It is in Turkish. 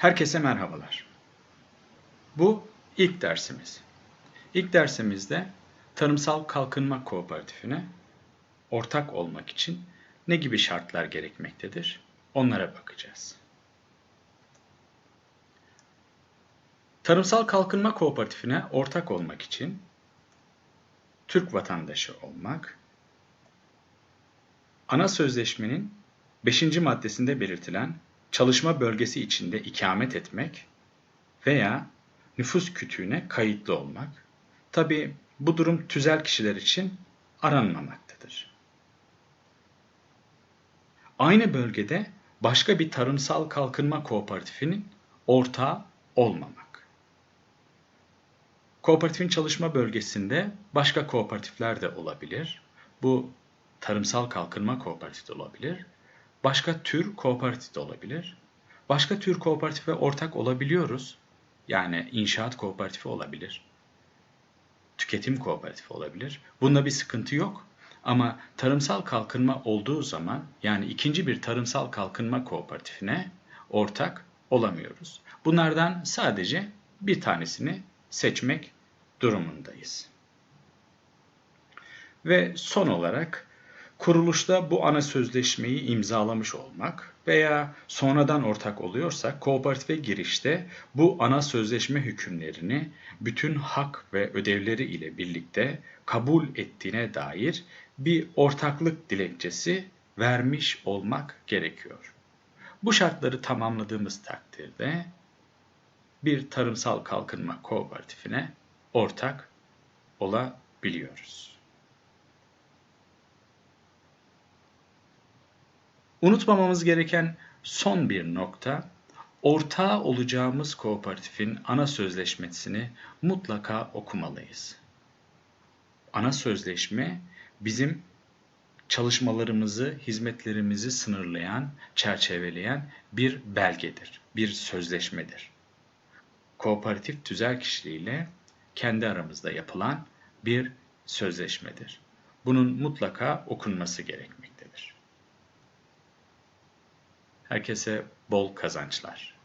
Herkese merhabalar. Bu ilk dersimiz. İlk dersimizde Tarımsal Kalkınma Kooperatifine ortak olmak için ne gibi şartlar gerekmektedir? Onlara bakacağız. Tarımsal Kalkınma Kooperatifine ortak olmak için Türk vatandaşı olmak, ana sözleşmenin 5. maddesinde belirtilen çalışma bölgesi içinde ikamet etmek veya nüfus kütüğüne kayıtlı olmak. Tabi bu durum tüzel kişiler için aranmamaktadır. Aynı bölgede başka bir tarımsal kalkınma kooperatifinin ortağı olmamak. Kooperatifin çalışma bölgesinde başka kooperatifler de olabilir. Bu tarımsal kalkınma kooperatifi de olabilir. Başka tür kooperatif de olabilir. Başka tür kooperatife ortak olabiliyoruz. Yani inşaat kooperatifi olabilir. Tüketim kooperatifi olabilir. Bunda bir sıkıntı yok. Ama tarımsal kalkınma olduğu zaman yani ikinci bir tarımsal kalkınma kooperatifine ortak olamıyoruz. Bunlardan sadece bir tanesini seçmek durumundayız. Ve son olarak kuruluşta bu ana sözleşmeyi imzalamış olmak veya sonradan ortak oluyorsak kooperatife girişte bu ana sözleşme hükümlerini bütün hak ve ödevleri ile birlikte kabul ettiğine dair bir ortaklık dilekçesi vermiş olmak gerekiyor. Bu şartları tamamladığımız takdirde bir tarımsal kalkınma kooperatifine ortak olabiliyoruz. Unutmamamız gereken son bir nokta, ortağı olacağımız kooperatifin ana sözleşmesini mutlaka okumalıyız. Ana sözleşme bizim çalışmalarımızı, hizmetlerimizi sınırlayan, çerçeveleyen bir belgedir, bir sözleşmedir. Kooperatif tüzel kişiliğiyle kendi aramızda yapılan bir sözleşmedir. Bunun mutlaka okunması gerekmektedir. Herkese bol kazançlar.